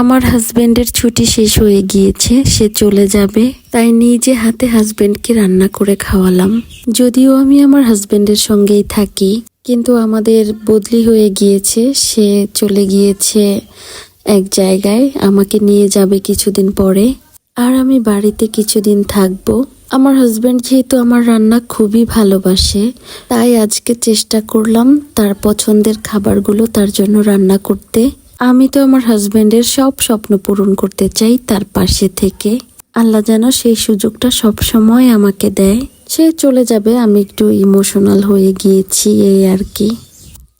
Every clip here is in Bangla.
আমার হাজবেন্ডের ছুটি শেষ হয়ে গিয়েছে, সে চলে যাবে। তাই নিজে হাতে হাজবেন্ডকে রান্না করে খাওয়ালাম। যদিও আমি আমার হাজবেন্ডের সঙ্গেই থাকি, কিন্তু আমাদের বদলি হয়ে গিয়েছে। সে চলে গিয়েছে এক জায়গায়, আমাকে নিয়ে যাবে কিছুদিন পরে। আর আমি বাড়িতে কিছুদিন থাকব। আমার হাজবেন্ড যেহেতু আমার রান্না খুবই ভালোবাসে, তাই আজকে চেষ্টা করলাম তার পছন্দের খাবারগুলো তার জন্য রান্না করতে। আমি তো আমার হাজবেন্ডের সব স্বপ্ন পূরণ করতে চাই তার পাশে থেকে। আল্লাহ যেন সেই সুযোগটা সব সময় আমাকে দেয়। সে চলে যাবে, আমি একটু ইমোশনাল হয়ে গিয়েছি এই আর কি।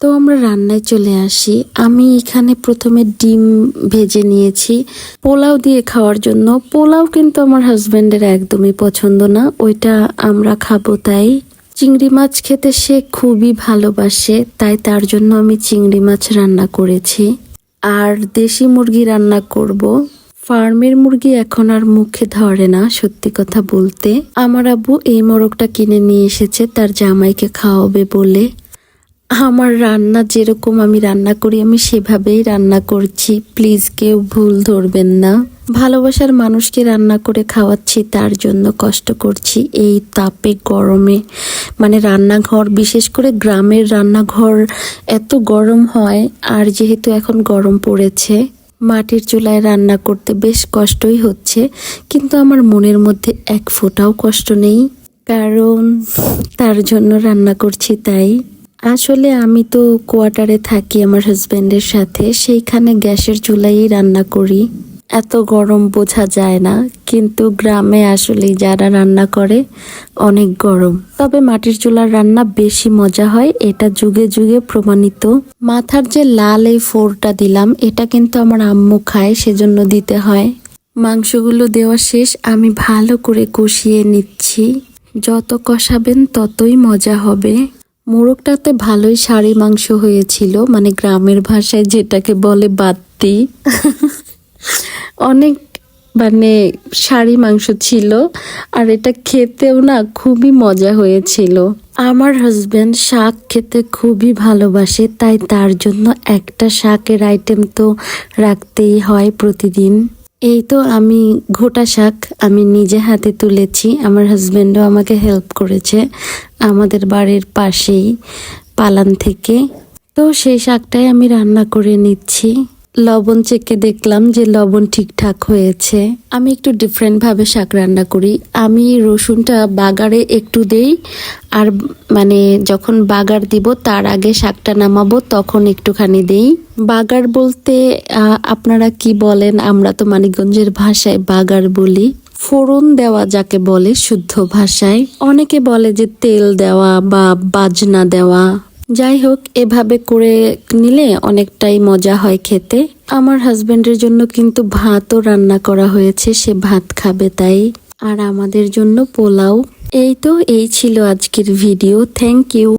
তো আমরা রান্নায় চলে আসি। আমি এখানে প্রথমে ডিম ভেজে নিয়েছি। পোলাও দিয়ে খাওয়ার জন্য। পোলাও কিন্তু আমার হাজব্যান্ডের একদমই পছন্দ না, ওইটা আমরা খাব তাই। চিংড়ি মাছ খেতে সে খুবই ভালোবাসে, তাই তার জন্য আমি চিংড়ি মাছ রান্না করেছি। আর দেশি মুরগি রান্না করব। ফার্মের মুরগি এখন আর মুখে ধরে না, সত্যি কথা বলতে। আমার আব্বু এই মোরগটা কিনে নিয়ে এসেছে, তার জামাইকে খাওয়াবে বলে। আমার রান্না যেরকম আমি রান্না করি, আমি সেভাবেই রান্না করছি। প্লিজ কেউ ভুল ধরবেন না। ভালোবাসার মানুষকে রান্না করে খাওয়াচ্ছি, তার জন্য কষ্ট করছি এই তাপে, গরমে। মানে রান্নাঘর, বিশেষ করে গ্রামের রান্নাঘর এত গরম হয়, আর যেহেতু এখন গরম পড়েছে, মাটির চুলায় রান্না করতে বেশ কষ্টই হচ্ছে, কিন্তু আমার মনের মধ্যে এক ফোঁটাও কষ্ট নেই। কারণ তার জন্য রান্না করছি তাই। আসলে আমি তো কোয়ার্টারে থাকি আমার হাজব্যান্ডের সাথে, সেইখানে গ্যাসের চুলাই রান্না করি। এত গরম বোঝা যায় না, কিন্তু গ্রামে আসলে যারা রান্না করে, অনেক গরম। তবে মাটির চুলার রান্না বেশি মজা হয়, এটা যুগে যুগে প্রমাণিত। মাথার যে লাল এই ফোরটা দিলাম, এটা কিন্তু আমার আম্মু খায়, সেজন্য দিতে হয়। মাংসগুলো দেওয়া শেষ, আমি ভালো করে কষিয়ে নিচ্ছি। যত কষাবেন ততই মজা হবে। মোরগটাতে ভালোই শাড়ি মাংস হয়েছিল মানে গ্রামের ভাষায় যেটাকে বলে বাত্তি। অনেক মানে শাড়ি মাংস ছিল, আর এটা খেতেও না খুবই মজা হয়েছিল। আমার হাজব্যান্ড শাক খেতে খুবই ভালোবাসে, তাই তার জন্য একটা শাকের আইটেম তো রাখতেই হয় প্রতিদিন। এই তো আমি ঘোটা শাক আমি নিজে হাতে তুলেছি, আমার হাজব্যান্ডও আমাকে হেল্প করেছে আমাদের বাড়ির পাশেই, পালান থেকে। তো সেই শাকটাই আমি রান্না করে নিচ্ছি। লবণ চেকে দেখলাম যে লবণ ঠিকঠাক হয়েছে। আমি একটু ডিফারেন্ট ভাবে শাক রান্না করি। আমি রসুনটা বাগারে একটু দেই, আর মানে যখন বাগার দিব, তার আগে শাকটা নামাবো, তখন একটুখানি দেই। বাগার বলতে আপনারা কি বলেন? আমরা তো মানিকগঞ্জের ভাষায় বাগার বলি। ফোড়ন দেওয়া যাকে বলে, শুদ্ধ ভাষায়। অনেকে বলে যে তেল দেওয়া বা বাজনা দেওয়া। যাই হোক এভাবে করে নিলে অনেকটাই মজা হয় খেতে। আমার হাজব্যান্ডের জন্য কিন্তু ভাতও রান্না করা হয়েছে, সে ভাত খাবে তাই। আর আমাদের জন্য পোলাও। এই তো, এই ছিল আজকের ভিডিও। Thank you